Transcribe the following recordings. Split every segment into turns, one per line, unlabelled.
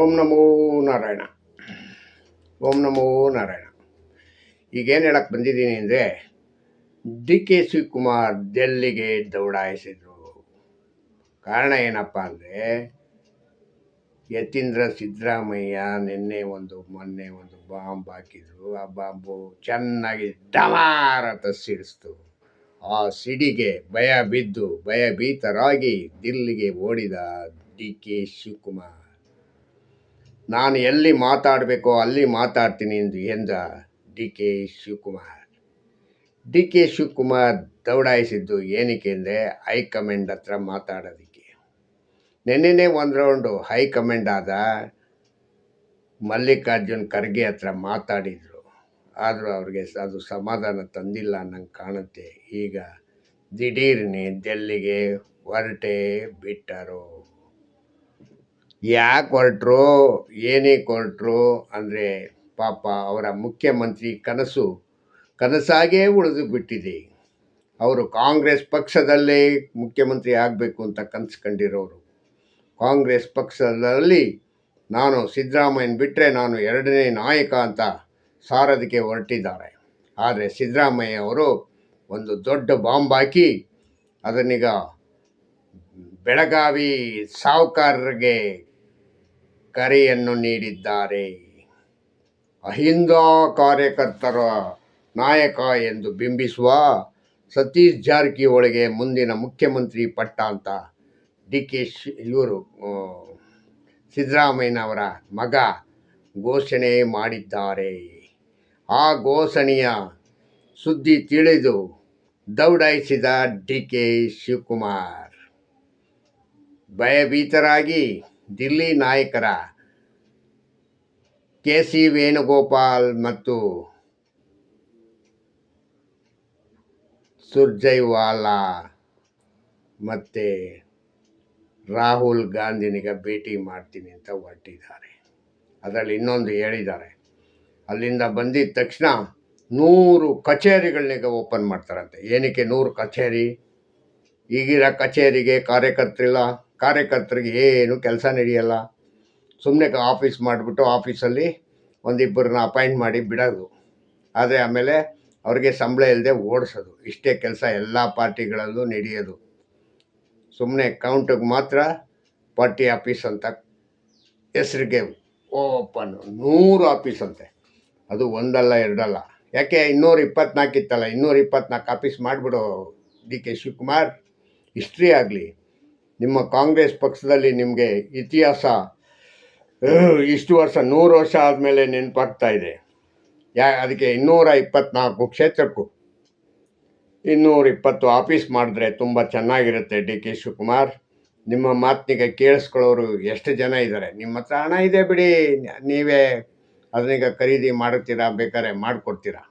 ಓಂ ನಮೋ ನಾರಾಯಣ. ಓಂ ನಮೋ ನಾರಾಯಣ. ಈಗೇನು ಹೇಳಕ್ಕೆ ಬಂದಿದ್ದೀನಿ ಅಂದರೆ ಡಿ ಕೆ ಶಿವಕುಮಾರ್ ಡೆಲ್ಲಿಗೆ ದೌಡಾಯಿಸಿದ್ರು. ಕಾರಣ ಏನಪ್ಪ ಅಂದರೆ ಯತೀಂದ್ರ ಸಿದ್ದರಾಮಯ್ಯ ನಿನ್ನೆ ಒಂದು ಮೊನ್ನೆ ಒಂದು ಬಾಂಬ್ ಹಾಕಿದ್ರು. ಆ ಬಾಂಬು ಚೆನ್ನಾಗಿ ಡಮಾರ ಅಂತ ಸಿಡಿಸ್ತು ಆ ಸಿಡಿಗೆ ಭಯ ಬಿದ್ದು ಭಯಭೀತರಾಗಿ ದಿಲ್ಲಿಗೆ ಓಡಿದ ಡಿ ಕೆ ಶಿವಕುಮಾರ್. ನಾನು ಎಲ್ಲಿ ಮಾತಾಡಬೇಕೋ ಅಲ್ಲಿ ಮಾತಾಡ್ತೀನಿ ಎಂದು ಎಂದ D K Shivakumar. D K Shivakumar ದೌಡಾಯಿಸಿದ್ದು ಏನಕ್ಕೆ ಅಂದರೆ ಹೈಕಮಾಂಡ್ ಹತ್ರ ಮಾತಾಡೋದಕ್ಕೆ. ನೆನ್ನೆನೇ ಒಂದು ರೌಂಡು ಹೈಕಮಾಂಡ್ ಆದ ಮಲ್ಲಿಕಾರ್ಜುನ್ ಖರ್ಗೆ ಹತ್ರ ಮಾತಾಡಿದರು. ಆದರೂ ಅವ್ರಿಗೆ ಅದು ಸಮಾಧಾನ ತಂದಿಲ್ಲ ನಂಗೆ ಕಾಣುತ್ತೆ. ಈಗ ದಿಢೀರ್ನೆ ಡೆಲ್ಲಿಗೆ ಹೊರಟೇ ಬಿಟ್ಟರು. ಯಾಕೆ ಹೊರಟ್ರು? ಏನಕ್ಕೆ ಹೊರಟ್ರು? ಅಂದರೆ ಪಾಪ ಅವರ ಮುಖ್ಯಮಂತ್ರಿ ಕನಸು, ಕನಸಾಗೇ ಉಳಿದು ಬಿಟ್ಟಿದೆ. ಅವರು ಕಾಂಗ್ರೆಸ್ ಪಕ್ಷದಲ್ಲೇ ಮುಖ್ಯಮಂತ್ರಿ ಆಗಬೇಕು ಅಂತ ಕನಸು ಕಂಡಿರೋರು. ಕಾಂಗ್ರೆಸ್ ಪಕ್ಷದಲ್ಲಿ ನಾನು ಸಿದ್ದರಾಮಯ್ಯನ ಬಿಟ್ಟರೆ ನಾನು ಎರಡನೇ ನಾಯಕ ಅಂತ ಸಾರೋದಕ್ಕೆ ಹೊರಟಿದ್ದಾರೆ. ಆದರೆ ಸಿದ್ದರಾಮಯ್ಯ ಅವರು ಒಂದು ದೊಡ್ಡ ಬಾಂಬ್ ಹಾಕಿ ಅದನ್ನೀಗ ಬೆಳಗಾವಿ ಸಾವುಕಾರರಿಗೆ ಕರೆಯನ್ನು ನೀಡಿದ್ದಾರೆ. ಅಹಿಂದ ಕಾರ್ಯಕರ್ತರ ನಾಯಕ ಎಂದು ಬಿಂಬಿಸುವ ಸತೀಶ್ ಜಾರಕಿಹೊಳಿಗೆ ಮುಂದಿನ ಮುಖ್ಯಮಂತ್ರಿ ಪಟ್ಟ ಅಂತ ಡಿ ಕೆ ಶಿ, ಇವರು ಸಿದ್ದರಾಮಯ್ಯನವರ ಮಗ ಘೋಷಣೆ ಮಾಡಿದ್ದಾರೆ. ಆ ಘೋಷಣೆಯ ಸುದ್ದಿ ತಿಳಿದು ದೌಡಾಯಿಸಿದ ಡಿ ಕೆ ಶಿವಕುಮಾರ್. ಭಯಭೀತರಾಗಿ ದಿಲ್ಲಿ ನಾಯಕರ ಕೆ ಸಿ ವೇಣುಗೋಪಾಲ್ ಮತ್ತು ಸುರ್ಜೈವಾಲಾ ಮತ್ತು ರಾಹುಲ್ ಗಾಂಧಿನಿಗೆ ಭೇಟಿ ಮಾಡ್ತೀನಿ ಅಂತ ಹೊರಟಿದ್ದಾರೆ. ಅದರಲ್ಲಿ ಇನ್ನೊಂದು ಹೇಳಿದ್ದಾರೆ. ಅಲ್ಲಿಂದ ಬಂದಿದ್ದ ತಕ್ಷಣ ನೂರು ಕಚೇರಿಗಳನ್ನೀಗ ಓಪನ್ ಮಾಡ್ತಾರಂತೆ. ಏನಕ್ಕೆ ನೂರು ಕಚೇರಿ? ಈಗಿರೋ ಕಚೇರಿಗೆ ಕಾರ್ಯಕರ್ತರಿಲ್ಲ. ಕಾರ್ಯಕರ್ತರಿಗೆ ಏನು ಕೆಲಸ ನಡೆಯಲ್ಲ. ಸುಮ್ಮನೆ ಆಫೀಸ್ ಮಾಡಿಬಿಟ್ಟು ಆಫೀಸಲ್ಲಿ ಒಂದಿಬ್ಬರನ್ನ ಅಪಾಯಿಂಟ್ ಮಾಡಿ ಬಿಡೋದು. ಆದರೆ ಆಮೇಲೆ ಅವ್ರಿಗೆ ಸಂಬಳ ಇಲ್ಲದೆ ಓಡಿಸೋದು. ಇಷ್ಟೇ ಕೆಲಸ ಎಲ್ಲ ಪಾರ್ಟಿಗಳಲ್ಲೂ ನಡೆಯೋದು. ಸುಮ್ಮನೆ ಕೌಂಟಿಗೆ ಮಾತ್ರ ಪಾರ್ಟಿ ಆಫೀಸ್ ಅಂತ ಹೆಸ್ರಿಗೆ ಓಪನ್. ನೂರು ಆಫೀಸ್ ಅಂತೆ. ಅದು ಒಂದಲ್ಲ, ಎರಡಲ್ಲ. ಯಾಕೆ ಇನ್ನೂರ ಇಪ್ಪತ್ನಾಲ್ಕು ಇತ್ತಲ್ಲ ಇನ್ನೂರ ಇಪ್ಪತ್ನಾಲ್ಕು ಆಫೀಸ್ ಮಾಡಿಬಿಡು ಡಿ ಕೆ ಶಿವಕುಮಾರ್. ಹಿಸ್ಟ್ರಿ ಆಗಲಿ ನಿಮ್ಮ ಕಾಂಗ್ರೆಸ್ ಪಕ್ಷದಲ್ಲಿ ನಿಮಗೆ ಇತಿಹಾಸ ಇಷ್ಟು ವರ್ಷ ನೂರು ವರ್ಷ ಆದಮೇಲೆ ನೆನಪಾಗ್ತಾ ಇದೆ. ಯಾ, ಅದಕ್ಕೆ ಇನ್ನೂರ ಇಪ್ಪತ್ನಾಲ್ಕು ಕ್ಷೇತ್ರಕ್ಕೂ ಇನ್ನೂರ ಇಪ್ಪತ್ತು ಆಫೀಸ್ ಮಾಡಿದ್ರೆ ತುಂಬ ಚೆನ್ನಾಗಿರುತ್ತೆ ಡಿ ಕೆ ಶಿವಕುಮಾರ್. ನಿಮ್ಮ ಮಾತಿನಿಗೆ ಕೇಳಿಸ್ಕೊಳ್ಳೋರು ಎಷ್ಟು ಜನ ಇದ್ದಾರೆ? ನಿಮ್ಮ ಹತ್ರ ಹಣ ಇದೆ ಬಿಡಿ, ನೀವೇ ಅದನ್ನೀಗ ಖರೀದಿ ಮಾಡುತ್ತೀರಾ, ಬೇಕಾದ್ರೆ ಮಾಡಿಕೊಡ್ತೀರಾ?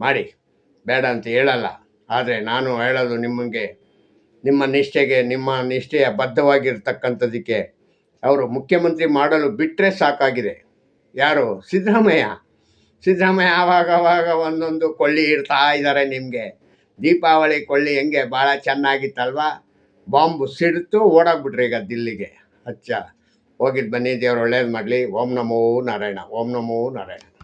ಮಾಡಿ, ಬೇಡ ಅಂತ ಹೇಳಲ್ಲ. ಆದರೆ ನಾನು ಹೇಳೋದು ನಿಮಗೆ ನಿಮ್ಮ ನಿಷ್ಠೆಗೆ, ನಿಮ್ಮ ನಿಷ್ಠೆಯ ಬದ್ಧವಾಗಿರ್ತಕ್ಕಂಥದ್ದಕ್ಕೆ ಅವರು ಮುಖ್ಯಮಂತ್ರಿ ಮಾಡಲು ಬಿಟ್ಟರೆ ಸಾಕಾಗಿದೆ. ಯಾರು? ಸಿದ್ದರಾಮಯ್ಯ. ಸಿದ್ದರಾಮಯ್ಯ ಆವಾಗ ಆವಾಗ ಒಂದೊಂದು ಕೊಳ್ಳಿ ಇಡ್ತಾ ಇದ್ದಾರೆ ನಿಮಗೆ. ದೀಪಾವಳಿ ಕೊಳ್ಳಿ ಹೆಂಗೆ? ಭಾಳ ಚೆನ್ನಾಗಿತ್ತಲ್ವಾ? ಬಾಂಬು ಸಿಡಿತು, ಓಡೋಗ್ಬಿಟ್ರಿ ಈಗ ದಿಲ್ಲಿಗೆ. ಅಚ್ಚ. ಹೋಗಿದ್ದು ಬನ್ನಿ ದೇವ್ರು, ಒಳ್ಳೇದು ಮಾಡಲಿ. ಓಂ ನಮೋ ನಾರಾಯಣ. ಓಂ ನಮೋ ನಾರಾಯಣ.